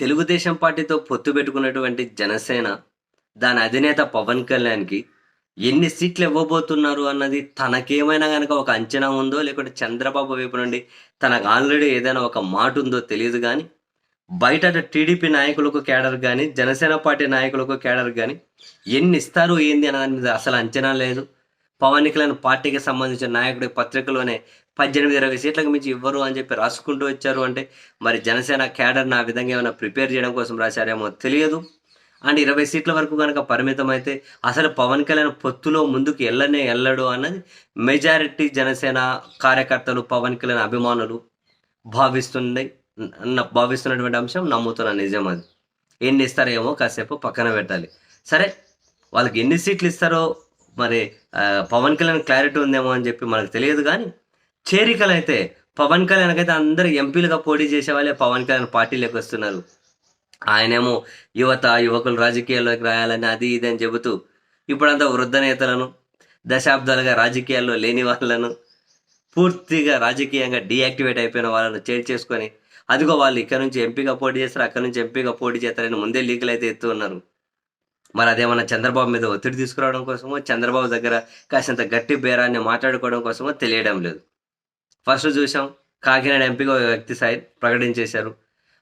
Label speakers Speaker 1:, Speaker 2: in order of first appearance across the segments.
Speaker 1: తెలుగుదేశం పార్టీతో పొత్తు పెట్టుకున్నటువంటి జనసేన దాని అధినేత పవన్ కళ్యాణ్కి ఎన్ని సీట్లు ఇవ్వబోతున్నారు అన్నది తనకేమైనా కనుక ఒక అంచనా ఉందో లేకుంటే చంద్రబాబు వైపు నుండి తనకు ఆల్రెడీ ఏదైనా ఒక మాట ఉందో తెలియదు కానీ బయట టీడీపీ నాయకులకు కేడర్ కానీ జనసేన పార్టీ నాయకులకు కేడర్ కానీ ఎన్ని ఇస్తారు ఏంది అన్న దాని మీద అసలు అంచనా లేదు. పవన్ కళ్యాణ్ పార్టీకి సంబంధించిన నాయకుడి పత్రికలోనే పద్దెనిమిది ఇరవై సీట్లకు మించి ఇవ్వరు అని చెప్పి రాసుకుంటూ వచ్చారు. అంటే మరి జనసేన క్యాడర్ నా విధంగా ఏమైనా ప్రిపేర్ చేయడం కోసం రాశారేమో తెలియదు. అండ్ ఇరవై సీట్ల వరకు కనుక పరిమితం అయితే అసలు పవన్ కళ్యాణ్ పొత్తులో ముందుకు వెళ్ళనే వెళ్ళడు అన్నది మెజారిటీ జనసేన కార్యకర్తలు పవన్ కళ్యాణ్ అభిమానులు భావిస్తుంది భావిస్తున్నటువంటి అంశం నమ్ముతున్న నిజం అది. ఎన్ని ఇస్తారేమో కాసేపు పక్కన పెట్టాలి. సరే వాళ్ళకి ఎన్ని సీట్లు ఇస్తారో మరి పవన్ కళ్యాణ్ క్లారిటీ ఉందేమో అని చెప్పి మనకు తెలియదు కానీ చేరికలు అయితే పవన్ కళ్యాణ్ అయితే అందరూ ఎంపీలుగా పోటీ చేసే వాళ్ళే పవన్ కళ్యాణ్ పార్టీలోకి వస్తున్నారు. ఆయనేమో యువత యువకులు రాజకీయాల్లోకి రాయాలని అది ఇది అని చెబుతూ ఇప్పుడంతా వృద్ధ నేతలను దశాబ్దాలుగా రాజకీయాల్లో లేని వాళ్ళను పూర్తిగా రాజకీయంగా డీయాక్టివేట్ అయిపోయిన వాళ్ళను చేర్ చేసుకొని అదిగో వాళ్ళు ఇక్కడ నుంచి ఎంపీగా పోటీ చేస్తారు అక్కడ నుంచి ఎంపీగా పోటీ చేస్తారని ముందే లీకులు అయితే ఎత్తు ఉన్నారు. మరి అదేమన్నా చంద్రబాబు మీద ఒత్తిడి తీసుకురావడం కోసమో చంద్రబాబు దగ్గర కాసింత గట్టి బేరాన్ని మాట్లాడుకోవడం కోసమో తెలియడం లేదు. ఫస్ట్ చూసాం కాకినాడ ఎంపీగా ఒక వ్యక్తి సాయి ప్రకటించేశారు.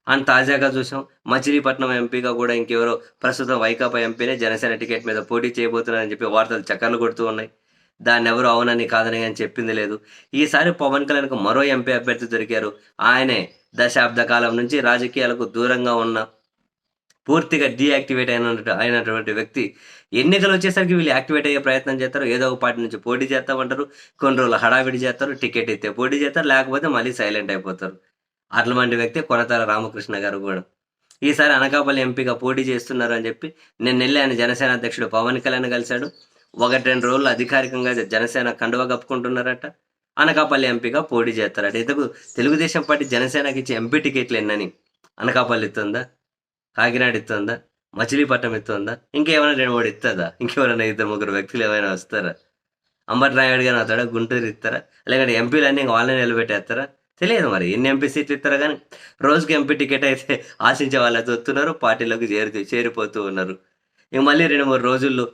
Speaker 1: అండ్ తాజాగా చూసాం మచిలీపట్నం ఎంపీగా కూడా ఇంకెవరో ప్రస్తుతం వైకాపా ఎంపీనే జనసేన టికెట్ మీద పోటీ చేయబోతున్నారని చెప్పి వార్తలు చక్కర్లు కొడుతూ ఉన్నాయి. దాన్ని ఎవరు అవునని కాదని అని చెప్పింది లేదు. ఈసారి పవన్ కళ్యాణ్కు మరో ఎంపీ అభ్యర్థి దొరికారు. ఆయనే దశాబ్ద కాలం నుంచి రాజకీయాలకు దూరంగా ఉన్న పూర్తిగా డీయాక్టివేట్ అయిన అయినటువంటి వ్యక్తి ఎన్నికలు వచ్చేసరికి వీళ్ళు యాక్టివేట్ అయ్యే ప్రయత్నం చేస్తారు? ఏదో ఒక పార్టీ నుంచి పోటీ చేస్తామంటారు. కొన్ని రోజులు హడావిడి చేస్తారు. టికెట్ ఇస్తే పోటీ చేస్తారు. లేకపోతే మళ్ళీ సైలెంట్ అయిపోతారు. అట్లాంటి వ్యక్తి కొనతాల రామకృష్ణ గారు కూడా. ఈసారి అనకాపల్లి ఎంపీగా పోటీ చేస్తున్నారు అని చెప్పి నేను వెళ్ళి ఆయన జనసేన అధ్యక్షుడు పవన్ కళ్యాణ్ కలిశాడు. ఒకటి రెండు రోజులు అధికారికంగా జనసేన కండువా కప్పుకుంటున్నారట. అనకాపల్లి ఎంపీగా పోటీ చేస్తారట. ఇంతకు తెలుగుదేశం పార్టీ జనసేనకి ఇచ్చే ఎంపీ టికెట్లు ఎన్నని? అనకాపల్లి ఇస్తుందా కాకినాడ ఇస్తుందా మచిలీపట్నం ఇస్తుందా ఇంకేమైనా రెండు మూడు ఇస్తుందా ఇంకెవరైనా ఇద్దరు ముగ్గురు వ్యక్తులు ఏమైనా వస్తారా? అంబటి నాయుడు గారు అవుతాడా గుంటూరు ఇస్తారా లేదంటే ఎంపీలన్నీ ఇంకా వాళ్ళని నిలబెట్టేస్తారా? తెలియదు మరి. ఎన్ని ఎంపీ సీట్లు ఇస్తారా కానీ రోజుకి ఎంపీ టికెట్ అయితే ఆశించే వాళ్ళతో వస్తున్నారు పార్టీలోకి చేరి చేరిపోతూ ఉన్నారు. ఇంక మళ్ళీ రెండు మూడు రోజుల్లో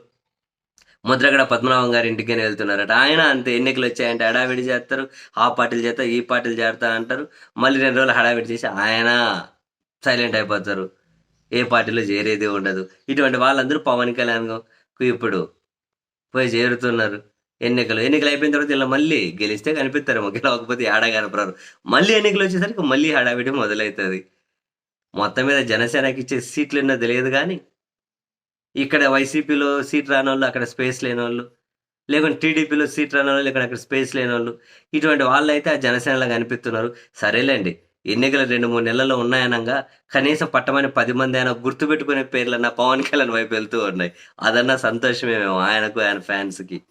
Speaker 1: ముద్రగడ పద్మనాభం గారి ఇంటికి వెళ్తున్నారట. ఆయన అంతే ఎన్నికలు వచ్చాయంటే హడావిడి చేస్తారు ఆ పార్టీలు చేస్తారు ఈ పార్టీలు చేస్తా అంటారు. మళ్ళీ రెండు రోజులు హడావిడి చేసి ఆయన సైలెంట్ అయిపోతారు. ఏ పార్టీలో చేరేది ఉండదు. ఇటువంటి వాళ్ళందరూ పవన్ కళ్యాణ్ ఇప్పుడు పోయి చేరుతున్నారు. ఎన్నికలు ఎన్నికలు అయిపోయిన తర్వాత ఇలా మళ్ళీ గెలిస్తే కనిపిస్తారేమో గెలవకపోతే ఏడా కనపరారు మళ్ళీ ఎన్నికలు వచ్చేసరికి మళ్ళీ హడావిడి మొదలవుతుంది మొత్తం మీద జనసేనకి ఇచ్చే సీట్లు ఎన్నో తెలియదు కానీ ఇక్కడ వైసీపీలో సీట్ రాని వాళ్ళు అక్కడ స్పేస్ లేని వాళ్ళు లేకుంటే టీడీపీలో సీట్ రాని వాళ్ళు ఇక్కడ అక్కడ స్పేస్ లేని వాళ్ళు ఇటువంటి వాళ్ళు అయితే ఆ జనసేనలో కనిపిస్తున్నారు. సరేలేండి ఎన్నికలు రెండు మూడు నెలల్లో ఉన్నాయనగా కనీసం పట్టమని పది మంది అయినా గుర్తుపెట్టుకునే పేర్లన్నా పవన్ కళ్యాణ్ వైపు వెళ్తూ ఉన్నాయి. అదన్నా సంతోషమేమో ఆయనకు ఆయన ఫ్యాన్స్కి